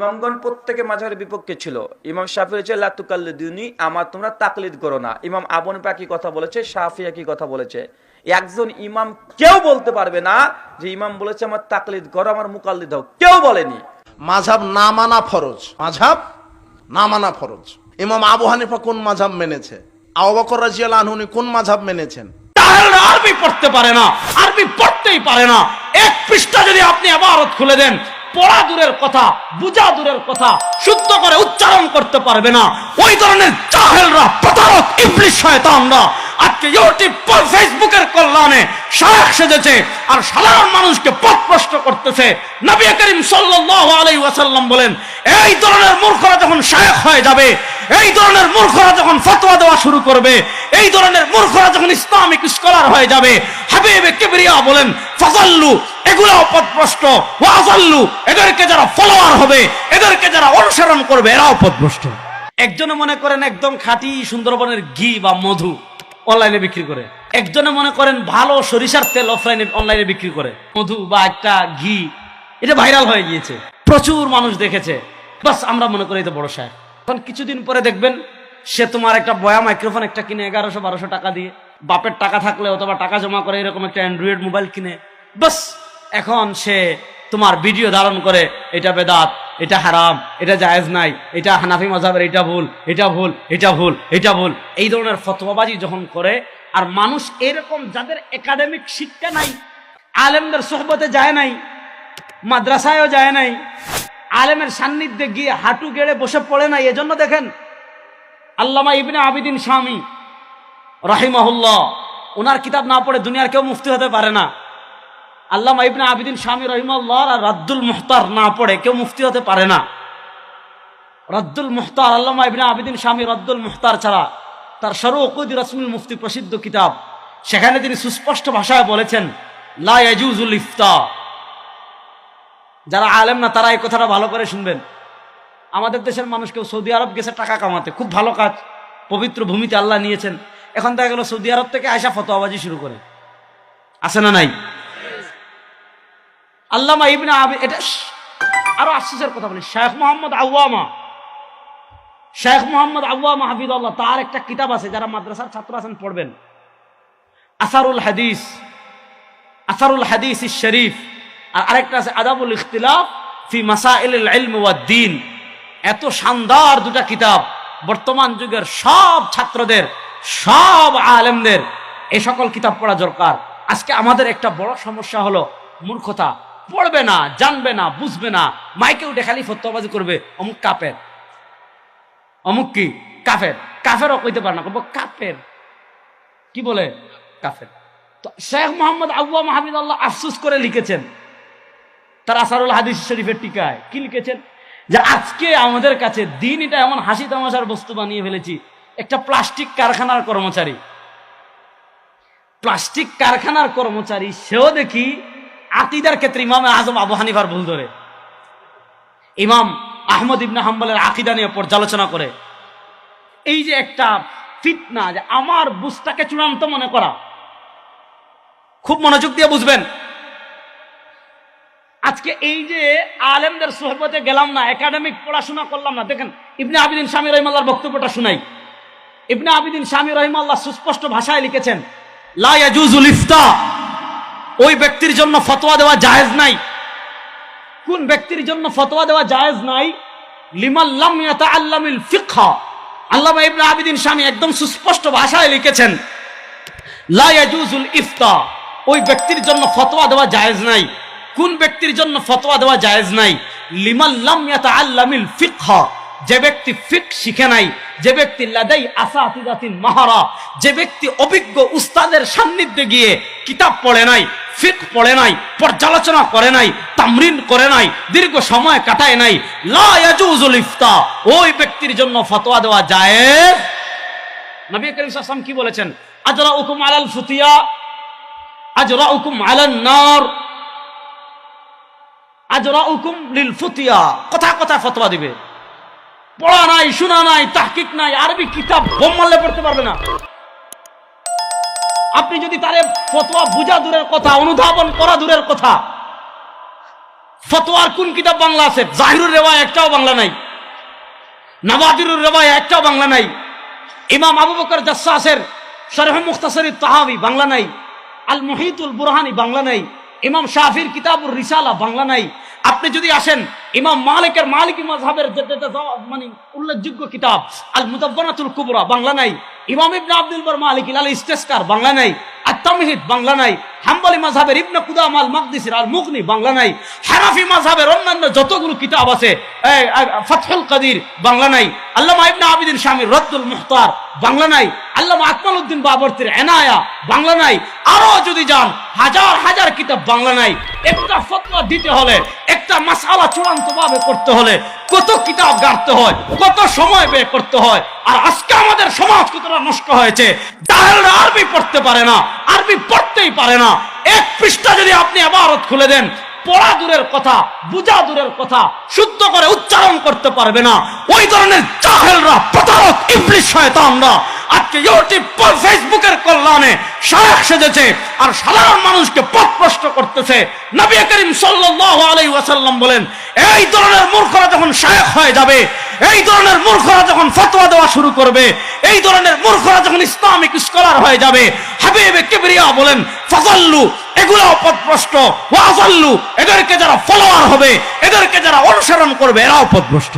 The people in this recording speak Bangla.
ইমামগণ প্রত্যেকে মাঝারের বিপক্ষে ছিল। ইমাম শাফি হচ্ছে লাতুকাল্লিদিনী আমার তোমরা তাকলিদ করো না। ইমাম আবন পাকি কথা বলেছে শাফিয়া কি কথা বলেছে। একজন ইমাম কেউ বলতে পারবে না যে ইমাম বলেছে আমার তাকলিদ করো আমার মুকাল্লিদ হও। কেউ বলেনি। মাঝাব না মানা ফরজ। মাঝাব না মানা ফরজ। ইমাম আবু হানিফা কোন মাঝাব মেনেছে? আবু বকর রাজিয়াল আনহুনি কোন মাঝাব মেনেছেন? আরবি পড়তে পারে না। আরবি পড়তেই পারে না। এক পৃষ্ঠা যদি আপনি আবারত খুলে দেন পড়া দূরের কথা, বুঝা দূরের কথা, শুদ্ধ করে উচ্চারণ করতে পারবে না। ওই ধরনের জাহেলরা, প্রতারক, ইবলিশ শয়তানরা আজকে ইউটিউব ফেসবুকের কল্যাণে শায়খ সেজেছে আর সাধারণ মানুষকে পথভ্রষ্ট করতেছে। নবী করিম সাল্লাল্লাহু আলাইহি ওয়াসাল্লাম বলেন, এই ধরনের মূর্খরা যখন শায়খ হয়ে যাবে, এই ধরনের মূর্খরা যখন ফতোয়া দেওয়া শুরু করবে, এই ধরনের মূর্খরা যখন ইসলামিক স্কলার হয়ে যাবে, হাবিবে কিবরিয়া বলেন ফাজাল্লু, এগুলাও পথভ্রষ্ট ওয়াজাল্লু এদেরকে যারা ফলোয়ার হবে, এদেরকে যারা অনুসরণ করবে, এরাও পথভ্রষ্ট একজনে মনে করেন একদম খাঁটি সুন্দরবনের ঘি বা মধু অনলাইনে বিক্রি করে। একজনে মনে করেন ভালো সরিষার তেল অফলাইনে অনলাইনে বিক্রি করে। মধু বা একটা ঘি, এটা ভাইরাল হয়ে গিয়েছে। প্রচুর মানুষ দেখেছে। বাস, আমরা মনে করি এটা বড় সাহেব এখন কিছুদিন পরে দেখবেন, সে তোমার একটা বয়া মাইক্রোফোন একটা কিনে এগারোশো বারোশো টাকা দিয়ে। বাপের টাকা থাকলে অথবা টাকা জমা করে এরকম একটা অ্যান্ড্রয়েড মোবাইল কিনে। বাস, এখন সে তোমার ভিডিও ধারণ করে, এটা বেদাত, এটা হারাম, এটা জায়েজ নাই, এটা হানাফি মজাবের এটা ভুল এটা ভুল এটা ভুল এটা ভুল। এই ধরনের ফতোয়াবাজি যখন করে, আর মানুষ এরকম যাদের একাডেমিক শিক্ষা নাই, আলেমদের সোহবতে যায় নাই, মাদ্রাসায়ও যায় নাই, আলেমের সান্নিধ্যে গিয়ে হাঁটু গেড়ে বসে পড়ে নাই, এজন্য দেখেন আল্লামা ইবনে আবিদিন স্বামী রাহিমাহুল্লাহ, ওনার কিতাব না পড়ে দুনিয়ার কেউ মুফতি হতে পারে না। আল্লামা ইবনে আবিদিন স্বামী রহিমাল্লাহ আর রাদ্দুল মুহতার না পড়ে, কেউ মুফতি হতে পারে না। রদ্দুল মুহতার আল্লামা ইবনে আবিদিন স্বামী রদ্দুল মুহতার ছাড়া তার সরুকুদি রসমুল মুফতি প্রসিদ্ধ কিতাব। সেখানে তিনি সুস্পষ্ট ভাষায় বলেছেন, লা ইয়াজুজুল ইফতা যারা আলেম না, তারা এই কথাটা ভালো করে শুনবেন। আমাদের দেশের মানুষ কেউ সৌদি আরব গেছে, টাকা কামাতে। খুব ভালো কাজ। পবিত্র ভূমিতে আল্লাহ নিয়েছেন। এখন দেখা গেল সৌদি আরব থেকে আয়সা ফতোয়াবাজি শুরু করে। আছে না নাই? আল্লামা ইবনে আবি, এটা আরও আশ্চর্যের কথা বলি। শেখ মোহাম্মদ আউয়ামা শেখ মোহাম্মদ আউয়ামা হাফিদুল্লাহ তার একটা কিতাব আছে, যারা মাদ্রাসার ছাত্র আছেন, পড়বেন। আসারুল হাদিস আসারুল হাদিস শরীফ, আর আরেকটা আছে, আদাবুল ইখতিলাফ ফি মাসাইল ইলম ওয়াদ দ্বীন এত শানদার দুটা কিতাব, বর্তমান যুগের সব ছাত্রদের, সব আলেমদের এই সকল কিতাব পড়া দরকার। আজকে আমাদের একটা বড় সমস্যা হলো মূর্খতা। পড়বে না, জানবে না, বুঝবে না। মাইকে উঠে খালি করবে, অমুক কাপের অমুক কি? কাফের। কাফেরও কইতে পারে না কব কাপের কি বলে? কাফের। তো শেখ মোহাম্মদ আবুয়া মাহমিদ আল্লাহ আফসুস করে লিখেছেন, তার আসারুল হাদিস শরীফের টিকায়। কি লিখেছেন? যে আজকে আমাদের কাছে দিন এটা এমন হাসি তামাশার বস্তু বানিয়ে ফেলেছি, একটা প্লাস্টিক কারখানার কর্মচারী। প্লাস্টিক কারখানার কর্মচারী, সেও দেখি আকিদার ক্ষেত্রে ইমামে আজম আবু হানিফার ভুল ধরে। ইমাম আহমদ ইবনে হাম্বলের আকিদা নিয়ে পর্যালোচনা করে। এই যে একটা ফিতনা যে আমার বুঝটাকে চূড়ান্ত মনে করা। খুব মনোযোগ দিয়ে বুঝবেন। আজকে এই যে আলেমদের সোহবতে গেলাম না, একাডেমিক পড়াশোনা করলাম না, দেখেন ইবনে আবিদিন স্বামী রহিমাল্লার বক্তব্যটা শুনাই। ইবনে আবিদিন স্বামী রহিমাল্লাহ সুস্পষ্ট ভাষায় লিখেছেন, লা ইয়াজুজুল ইফতা। ওই ব্যক্তির জন্য ফতোয়া দেওয়া জায়েজ নাই। কোন ব্যক্তির জন্য ফতোয়া দেওয়া জায়েজ নাই? লিমাল্লাম ইয়াতাআল্লামিল ফিকহা। আল্লামা ইবনে আবিদিন স্বামী একদম সুস্পষ্ট ভাষায় লিখেছেন, লা ইয়াজুজুল ইফতা। ওই ব্যক্তির জন্য ফতোয়া দেওয়া জায়েজ নাই। কোন ব্যক্তির জন্য ফতোয়া দেওয়া জায়েজ নাই? লিমাল্লাম ইয়াতাআল্লামিল ফিকহা। যে ব্যক্তি ফিক শিখে নাই, যে ব্যক্তি লাদাই আসাতিদাতিন মাহারা, যে ব্যক্তি অভিজ্ঞ উস্তাদের সান্নিধ্যে গিয়ে কিতাব পড়ে নাই ফিক পড়ে নাই, পর্যালোচনা করে নাই, তামরিন করে নাই, দীর্ঘ সময় কাটায় নাই। লা ইয়াজুজুল ইফতা, ওই ব্যক্তির জন্য ফতোয়া দেওয়া জায়েজ। নবী করিম সাল্লাল্লাহু কি বলেছেন? আজরা উকুম আলাল ফুতিয়া আজরা উকুম আলান নার আজরা উকুম লিল ফুতিয়া। কথা কথা ফতোয়া দিবে। পড়া নাই, শোনা নাই, তাহকিক নাই, আরবি কিতাব বোম মারলে পড়তে পারবে না। আপনি যদি তারে ফতোয়া বুঝা দূরের কথা, অনুধাবন করা দূরের কথা, ফতোয়ার কোন কিতাব বাংলা আছে? জাহিরুর রেওয়ায় একটাও বাংলা নাই। নবাদিরুর রেওয়ায় একটাও বাংলা নাই। ইমাম আবু বকর জাসাসের শরহ মুখতাসরি তাহাবি বাংলা নাই। আল মুহিতুল বুরহানি বাংলা নাই। ইমাম শাফির কিতাবুর রিসালা বাংলা নাই। আপনি যদি আসেন, ইমাম মালিকের মালিকি যে- মানে উল্লেখযোগ্য কিতাব আল মুদাব্বানাতুল কুবরা বাংলা নাই। ইমাম ইবনা আব্দুল বার মালিক আল ইস্টেস্টার বাংলা নাই। আর বাংলা নাই। হাম্বলি মাযহাবের ইবনে কুদাম আল মাকদিসির আল মুগনি বাংলা নাই। হানাফি মাযহাবের অন্যান্য যতগুলো কিতাব আছে ফাতহুল কাদির, বাংলা নাই। আল্লামা ইবনে আবিদিন শামির রদ্দুল মুখতার, বাংলা নাই। আল্লামা আকমাল উদ্দিন বাবরতির এনায়া, বাংলা নাই। আরও যদি যান, হাজার হাজার কিতাব বাংলা নাই। একটা ফতোয়া দিতে হলে, একটা মাসালা চূড়ান্ত ভাবে করতে হলে, কত কিতাব গাড়তে হয়, কত সময় ব্যয় করতে হয়, আর আজকে আমাদের সমাজ কতটা নষ্ট হয়েছে, জাহেলরা আরবি পড়তে পারে না, আরবি পড়তেই পারে না। এক পৃষ্ঠা যদি আপনি আবারত খুলে দেন, পড়া দূরের কথা, বুঝা দূরের কথা, শুদ্ধ করে উচ্চারণ করতে পারবে না। ওই ধরনের জাহেলরা, প্রতারক, ইবলিশ শয়তানরা আজকে ইউটিউব, ফেসবুকের কল্যাণে শায়ক সেজেছে আর সাধারণ মানুষকে পথভ্রষ্ট করতেছে। নবী করিম সাল্লাল্লাহু আলাইহি ওয়াসাল্লাম বলেন, এই ধরনের মূর্খরা যখন শায়ক হয়ে যাবে, এই ধরনের মূর্খরা যখন ফতোয়া দেওয়া শুরু করবে, এই ধরনের মূর্খরা যখন ইসলামিক স্কলার হয়ে যাবে এদেরকে যারা ফলোয়ার হবে এদেরকে যারা অনুসরণ করবে এরাও পথভ্রষ্ট